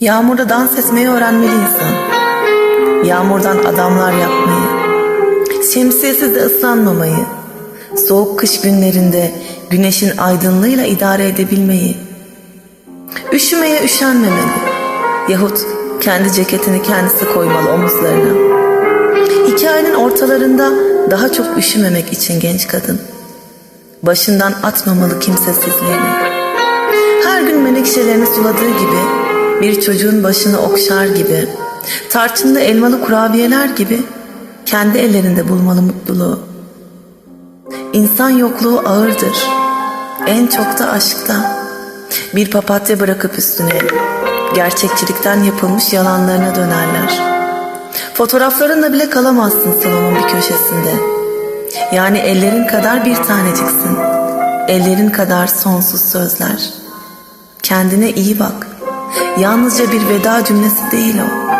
Yağmurda dans etmeyi öğrenmeli insan. Yağmurdan adamlar yapmayı. Şemsiyesiz de ıslanmamayı. Soğuk kış günlerinde güneşin aydınlığıyla idare edebilmeyi. Üşümeye üşenmemeli. Yahut kendi ceketini kendisi koymalı omuzlarına. Hikayenin ortalarında daha çok üşümemek için genç kadın. Başından atmamalı kimsesizliğini. Her gün menekşelerini suladığı gibi, bir çocuğun başını okşar gibi, tarçınlı elmalı kurabiyeler gibi kendi ellerinde bulmalı mutluluğu. İnsan yokluğu ağırdır. En çok da aşkta. Bir papatya bırakıp üstüne gerçekçilikten yapılmış yalanlarına dönerler. Fotoğraflarınla bile kalamazsın salonun bir köşesinde. Yani ellerin kadar bir taneciksin. Ellerin kadar sonsuz sözler. Kendine iyi bak. Yalnızca bir veda cümlesi değil o.